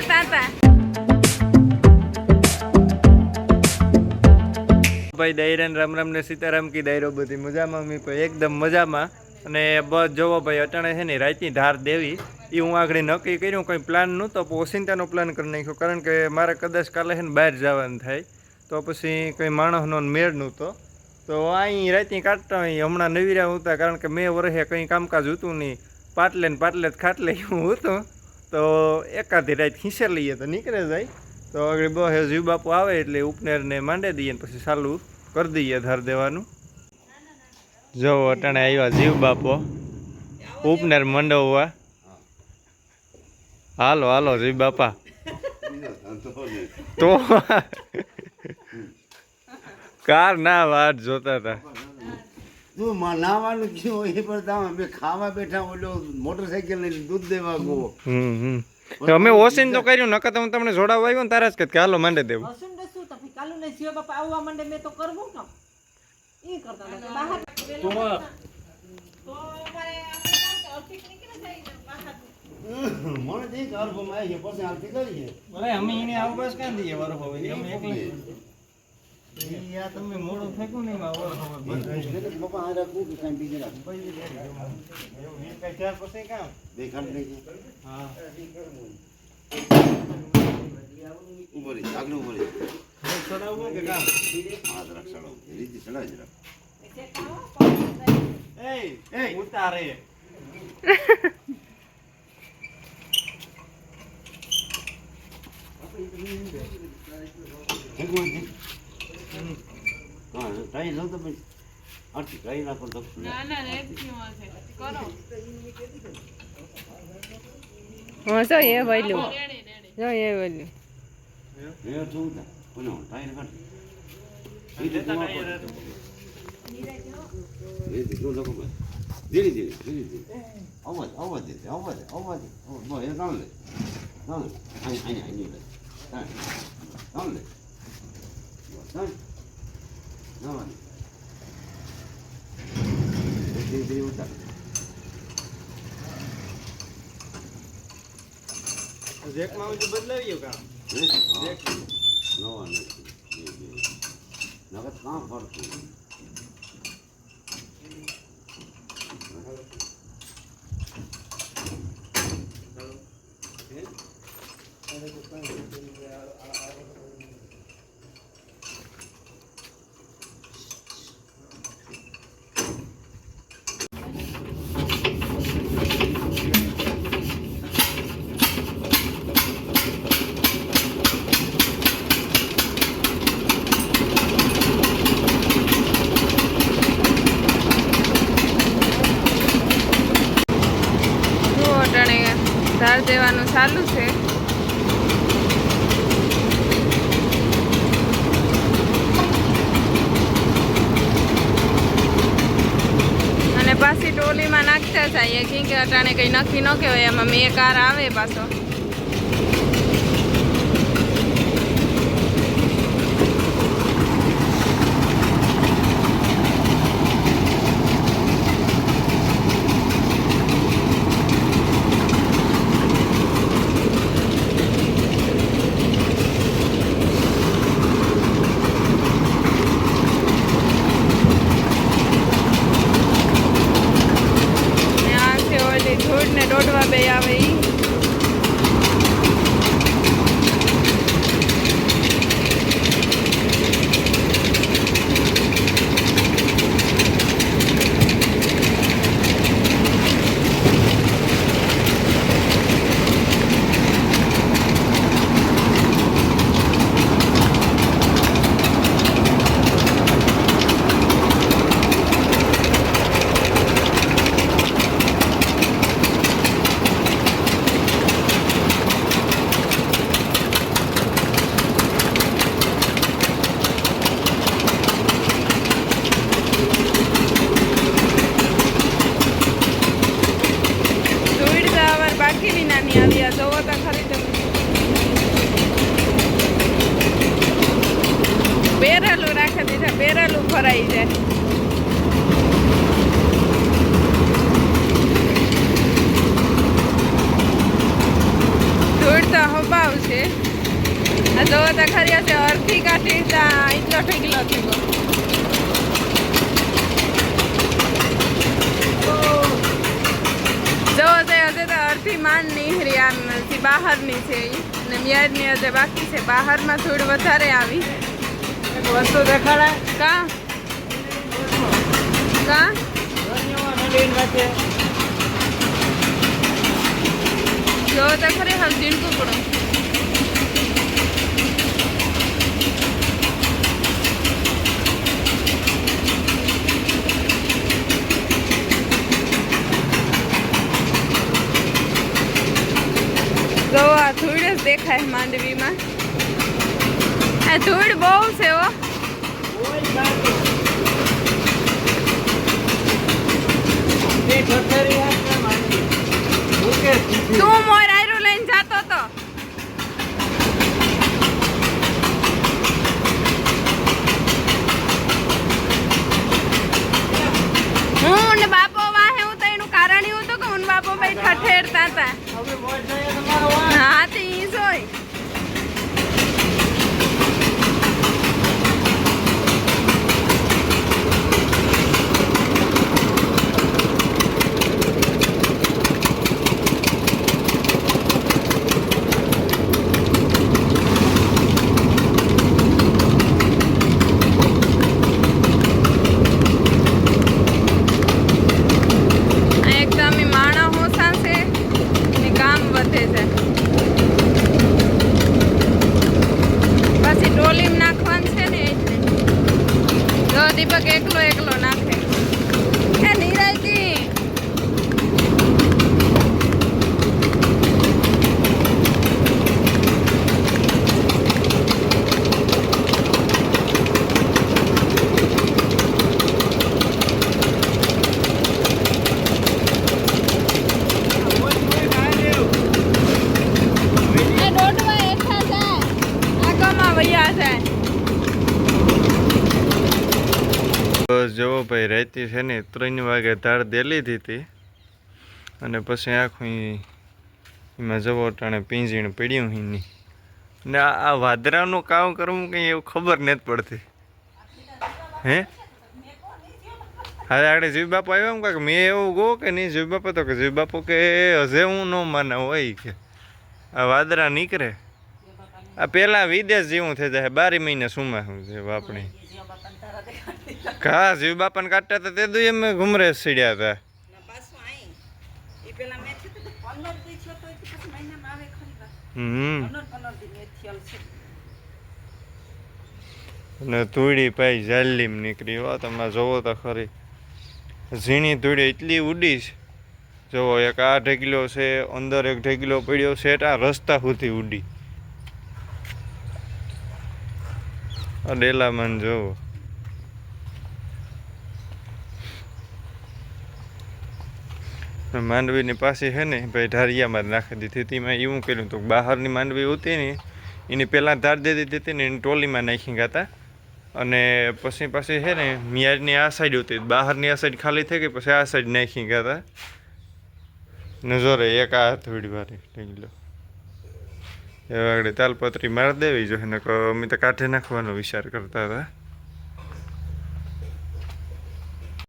કરતા હતા ભાઈ દૈરાન રામ રામ ને સીતારામ કી દાયરો બધી મજામાં મમ્મી ભાઈ એકદમ મજામાં. અને બસ જોવો ભાઈ, અટાણે છે ને રાતની ધાર દેવી. એ હું આગળ નક્કી કર્યું, કંઈ પ્લાન નહોતો ઓશિંતાનો પ્લાન કરી નાખ્યો. કારણ કે મારે કદાચ કાલે છે ને બહાર જવાનું થાય. તો પછી કંઈ માણસનો મેળ નહોતો. તો અહીં રાતની કાઢતા અહીં હમણાં નવીરા હતા. કારણ કે મેં વર્ષે કંઈ કામકાજ હતું નહીં. પાટલે ને પાટલે જ ખાટલે હું હતું. તો એકાદી રાત ખીસે લઈએ તો નીકળે જાય. તો આગળ બસ જીવ બાપુ આવે એટલે ઉપનેરને માંડી દઈએ ને પછી ચાલુ કરી દઈએ ધાર દેવાનું. જો અટાણે આવ્યા જીવ બાપો. ઉપનેર મંડવવા. હાલો હાલો, જીવ બાપા. તો કાર ના વાટ જોતા હતા તું માં નાવાનું ક્યું હોય એ પર તમે બે ખાવા બેઠા ઓલો મોટરસાઇકલ લઈને દૂધ દેવા ગો. હમ હમ. તો અમે ઓસિન તો કર્યું નકર હું તમને જોડાવા આવ્યો ને તારા જ કે હાલો માંડે દેવું. ઓસિન તો શું તો કાલુ ને શિવ બાપા આવવા માંડે મેં તો કરવું કામ. ઈ કરતા બહાર તો અમારે આપણે કામ કે અર્થિક નીકળે જાય બહાર મને તે ઘર ઘુમાય છે. પછી આરતી કરીએ અરે અમે એને આવું કાં દઈએ વરફ હવે અમે એકલી તમે મોડું ફેંકો ને એમાં વરફ હવે એટલે પપ્પા આ કે કાંઈ બીજે રાખ એવું એ પછી કામ. દેખાડ નહીં હા. આગળ ચડાવવું કે કામ? રાખ ચડાવ. રીતિ એ એ ઉતારે એક મિનિટ હા ના લો ના ના આરતી ટ્રાઈ નાખો તો હા જો એ વહેલું જો એ વહેલું એ શું હતા કોનો ટ્રાઈ કાઢ. એ તો તું આપો. એ તો તું લોકો. ધીરે ધીરે ધીરે ધીરે. અવાજ અવાજ દે અવાજ અવાજ. બસ એ તાણ લે. તાણ લે. અહીં અહીં અહીં લે. તાણ લે. બસ તાણ દે એ ધીરે ધીરે ઉતાર જેકમાં બદલાવી કામ જેક. નવા નથી નગર કાં ફરતું જો અટાણે ધાર દેવાનું ચાલુ છે. અને પાછી ટોલીમાં નાખતા જઈએ કેમ કે અટાણે કંઈ નક્કી ન કહેવાય. એમાં મેં કાર આવે પાછો ને આ છે ઓલી ધૂળ ને દોડવા બે આવે ઈ ધૂળ તો આવાર બાકીની નાની આવી આ જોવો તો ખરી તમે બેરેલું રાખી દીધા બેરેલું ભરાઈ જાય. ધૂળ તો હબાવ જો તો ખરી હશે, અડધી કાઢી એટલો ઠીકલો થયો. જો તે હજે તો અડધી માન નીહરી આમ બહારની છે અને મ્યાજની હજે બાકી છે. બહારમાં થોડી વધારે આવી. વસ્તુ દેખાડે કા? કા? જો તો ખરી હાલ ઝીણકું પડો. જો ધૂળ જ દેખાય માંડવીમાં. આ ધૂળ બહુ છે હો. તું મોર આયરું લઈને જાતો તો હું ને બાપો વાહે હું તો એનું કારણ એવું હતું કે હું ને બાપો ભાઈ ઠઠેરતા હતા હા તે ઈ જોઈ આ એકદમ ઈ માણા હોસા છે ને કામ વધે છે પછી ટોલીમાં નાખવાનું છે ને એટલે જો દીપક એકલો એકલો નાખે એ નિરાયતી એ દોડવા હેઠા જાય આગળમાં વૈયા જાય બસ જુઓ ભાઈ રાતે છે ને, ત્રણ વાગે ધાર દે લીધી હતી અને પછી આખું એમાં જવો ટાણે પીંજીણ પીડ્યું એની ને. આ વાદરાનું કામ કરવું કંઈ એવું ખબર નથી પડતી. હે? હા આગળ જીવ બાપા આવ્યો એમ કે મેં એવું કહું કે નહીં, જીવ બાપા તો કે, જીવ બાપુ કે, હજે હું ન માના હોય કે. આ વાદરા નીકળે. આ પેલા વિદેશ જેવું થઈ જાય બારી મહિને સુમા શું છે આપણી કા જીવ બાપાને કાઢતા હતા તે દુ એમ ઘુમરે સીડ્યા હતા. હમ. અને ધૂળી પાઈ જાલીમ નીકળી હો તમે જોવો તો ખરી. ઝીણી ધૂળી એટલી ઉડી છે. જોવો એક આ ઢગલો છે અંદર એક ઢગલો પડ્યો છે આ રસ્તા સુધી ઉડી આ મન જોવો માંડવીની પાસે છે ને, ભાઈ ઢારિયામાં જ નાખી દીધી તેમાં એવું કર્યું તો બહારની માંડવી હતી ને, એની પહેલાં ધાર દે દીધી હતી ને, એની ટોલીમાં નાખી ગયા હતા અને પછી પાછી છે ને મિયાજની આ સાઈડ હતી. બહારની આ સાઈડ ખાલી થઈ ગઈ, પછી આ સાઈડ નાખી ગયા હતા નજરે એક આ થોડી વાર લઈ લો એ આગળ તાલપત્રી મારી દેવી જોઈએ ને અમે તો કાઢી નાખવાનો વિચાર કરતા હતા.